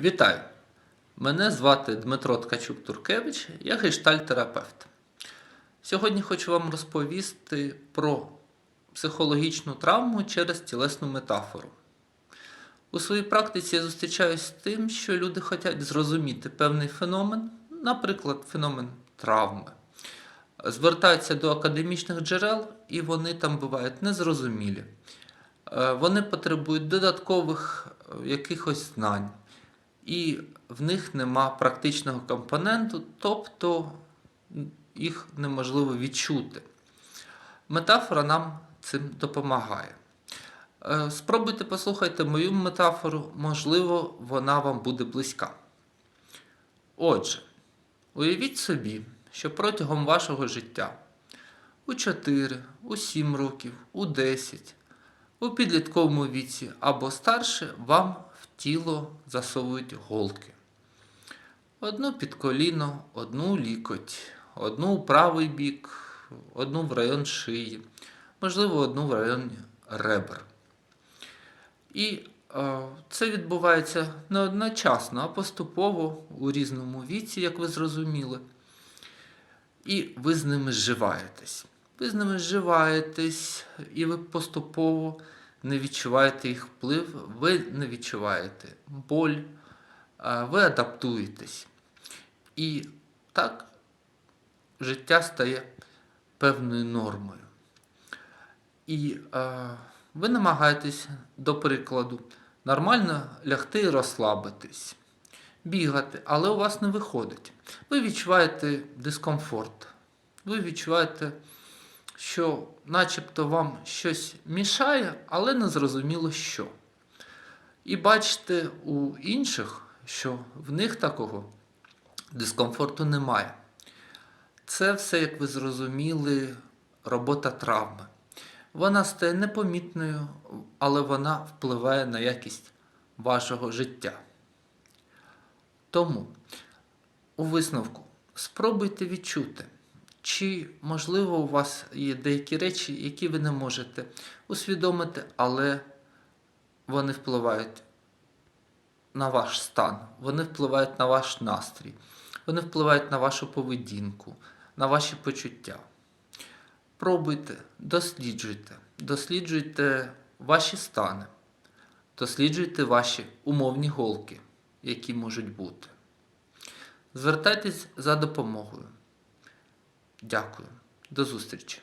Вітаю! Мене звати Дмитро Ткачук-Туркевич, я гештальт-терапевт. Сьогодні хочу вам розповісти про психологічну травму через тілесну метафору. У своїй практиці я зустрічаюся з тим, що люди хочуть зрозуміти певний феномен, наприклад, феномен травми. Звертаються до академічних джерел, і вони там бувають незрозумілі. Е, Вони потребують додаткових е, якихось знань, і в них нема практичного компоненту, тобто їх неможливо відчути. Метафора нам цим допомагає. Е, Спробуйте послухайте мою метафору, можливо, вона вам буде близька. Отже, уявіть собі, що протягом вашого життя у 4, у 7 років, у 10, у підлітковому віці або старше вам тіло засовують голки. Одну під коліно, одну лікоть, одну у правий бік, одну в район шиї, можливо, одну в район ребер. І е, це відбувається не одночасно, а поступово у різному віці, як ви зрозуміли. І ви з ними зживаєтесь. Ви з ними зживаєтесь, і ви поступово не відчуваєте їх вплив, ви не відчуваєте боль, ви адаптуєтесь. І так життя стає певною нормою. І е, ви намагаєтесь, до прикладу, нормально лягти і розслабитись, бігати, але у вас не виходить. Ви відчуваєте дискомфорт. Ви відчуваєте, що начебто вам щось мішає, але не зрозуміло що. І бачите у інших, що в них такого дискомфорту немає. Це все, як ви зрозуміли, робота травми. Вона стає непомітною, але вона впливає на якість вашого життя. Тому у висновку спробуйте відчути, чи можливо у вас є деякі речі, які ви не можете усвідомити, але вони впливають на ваш стан, вони впливають на ваш настрій, вони впливають на вашу поведінку, на ваші почуття. Пробуйте, досліджуйте, досліджуйте ваші стани, досліджуйте ваші умовні голки, які можуть бути. Звертайтесь за допомогою. Дякую. До зустрічі!